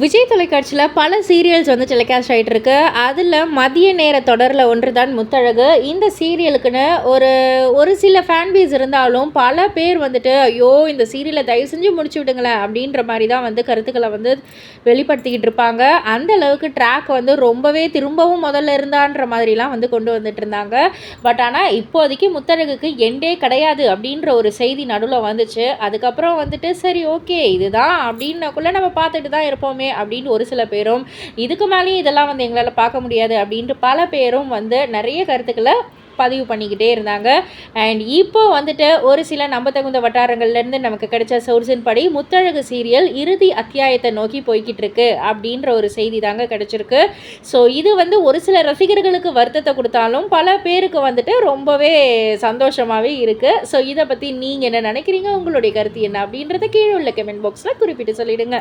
விஜய் தொலைக்காட்சியில் பல சீரியல்ஸ் வந்து டெலிகாஸ்ட் ஆகிட்டு இருக்கு அதில் மதிய நேர தொடரில் ஒன்று தான் முத்தழகு. இந்த சீரியலுக்குன்னு ஒரு ஒரு சில ஃபேன் பேஸ் இருந்தாலும் பல பேர் வந்துட்டு ஐயோ இந்த சீரியலை தயவு செஞ்சு முடிச்சு விடுங்களேன் அப்படின்ற மாதிரி தான் வந்து கருத்துக்களை வந்து வெளிப்படுத்திக்கிட்டு இருப்பாங்க. அந்த அளவுக்கு ட்ராக் வந்து ரொம்பவே திரும்பவும் முதல்ல இருந்தான்ற மாதிரிலாம் வந்து கொண்டு வந்துட்டு இருந்தாங்க. பட் ஆனால் இப்போதைக்கு முத்தழகுக்கு எண்டே கிடையாது அப்படின்ற ஒரு செய்தி நடுவில் வந்துச்சு. அதுக்கப்புறம் வந்துட்டு சரி ஓகே இதுதான் அப்படின்னக்குள்ளே நம்ம பார்த்துட்டு தான் இருப்போமே அப்படின்னு ஒரு சில பேரும் இதுக்கு மேலேயும் இதெல்லாம் வந்து எங்களால் பார்க்க முடியாது அப்படின்ட்டு பல பேரும் வந்து நிறைய கருத்துக்களை பதிவு பண்ணிக்கிட்டே இருந்தாங்க. அண்ட் இப்போ வந்துட்டு ஒரு சில நம்பத்தகுந்த வட்டாரங்கள்லேருந்து நமக்கு கிடைச்ச சோர்ஸின் படி முத்தழகு சீரியல் இறுதி அத்தியாயத்தை நோக்கி போய்கிட்டு இருக்கு அப்படின்ற ஒரு செய்தி தாங்க கிடைச்சிருக்கு. ஸோ இது வந்து ஒரு சில ரசிகர்களுக்கு வருத்தத்தை கொடுத்தாலும் பல பேருக்கு வந்துட்டு ரொம்பவே சந்தோஷமாகவே இருக்குது ஸோ இதை பற்றி நீங்கள் என்ன நினைக்கிறீங்க? உங்களுடைய கருத்து என்ன அப்படின்றத கீழே உள்ள கமெண்ட் பாக்ஸில் குறிப்பிட்டு சொல்லிடுங்க.